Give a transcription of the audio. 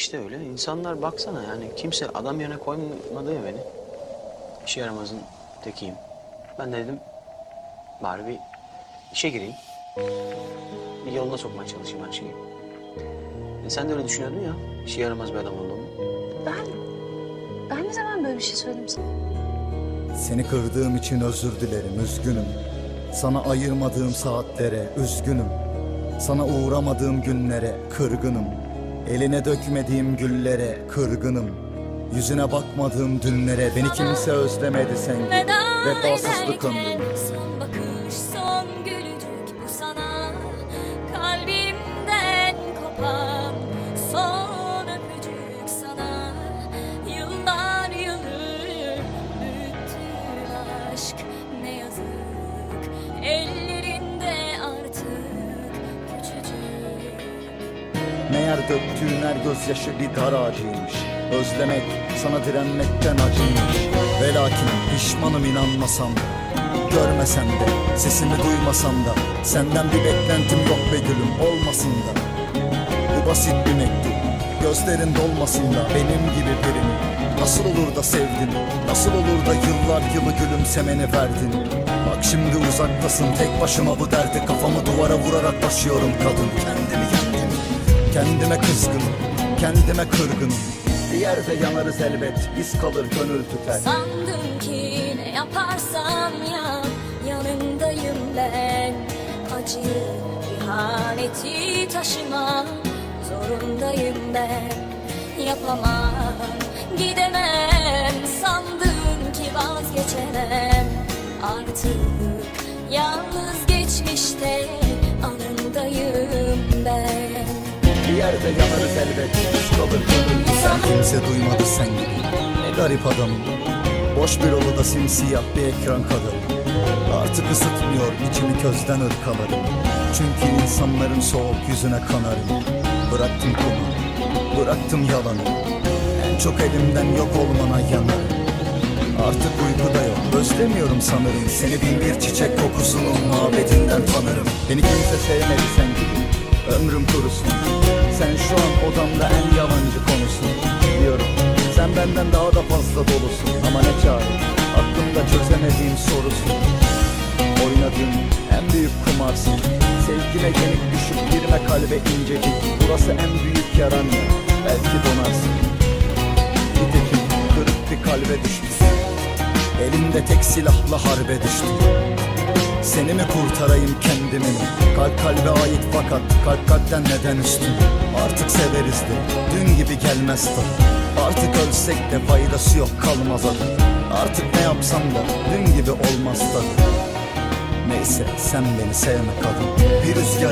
İşte öyle. İnsanlar baksana yani kimse adam yerine koymadı ya beni. İşe yaramazın tekiyim. Ben de dedim bari bir işe gireyim. Bir yoluna sokmaya çalışayım her şeyi. E sen de öyle düşünüyordun ya işe yaramaz bir adam olduğumu. Ben, ben ne zaman böyle bir şey söyledim sana? Seni kırdığım için özür dilerim, üzgünüm. Sana ayırmadığım saatlere üzgünüm. Sana uğramadığım günlere kırgınım. Eline dökmediğim güllere kırgınım. Yüzüne bakmadığım dünlere beni kimse özlemedi sen gibi. Vefasızlık ömrüm. Son bakış, son gülücük bu sana Meğer döktüğün her gözyaşı bir dar ağacıymış. Özlemek sana direnmekten acıymış. Ve lakin pişmanım inanmasam Görmesem de sesini duymasam da Senden bir beklentim yok be gülüm olmasın da. Bu basit bir mektup Gözlerin dolmasın da benim gibi birini. Nasıl olur da sevdin Nasıl olur da yıllar yılı gülümsemeni verdin? Bak şimdi uzaktasın tek başıma bu derdi Kafamı duvara vurarak taşıyorum kadın. Kendimi kendimi Kendime kızgınım Kendime kırgınım. Bir yerde yanarız elbet Biz kalır gönül tüter Sandım ki ne yaparsam ya yanındayım ben. Acıyı, ihaneti taşımam zorundayım ben. Yapamam, gidemem sandım ki vazgeçemem. Artık yalnız Yerde yanarız elbet. Biz kalır gönül tüter Kimse duymadı sen gibi. Ne garip adamım Boş bir odada simsiyah bir ekran kadar Artık ısıtmıyor içimi közden ırkalarım. Çünkü insanların soğuk yüzüne kanarım. Bıraktım kumu, bıraktım yalanı. En çok elimden yok olmana yanarım. Artık uykuda yok. Özlemiyorum sanırım. Seni bin bir çiçek kokusunun muhabbetinden tanırım. Beni kimse sevmedi sen gibi. Ömrüm kurusun Sen şu an odamda en yalancı konusun Biliyorum sen benden daha da fazla dolusun Ama ne çare? Aklımda çözemediğim sorusun. Oynadığım en büyük kumarsın. Sevgine yenik düşüp girme kalbe incecik. Burası en büyük yaran ya Belki donarsın. Nitekim kırık bir kalbe düştü Elimde tek silahla harbe düştüm Seni mi kurtarayım kendimi? Mi? Kalp kalbe ait fakat kalp kalpten neden üstün? Artık severiz de dün gibi gelmez tadı Artık ölsek de faydası yok kalmaz adı. Artık ne yapsam da dün gibi olmaz tadı Neyse sen beni sevme kadın. Bir rüzgar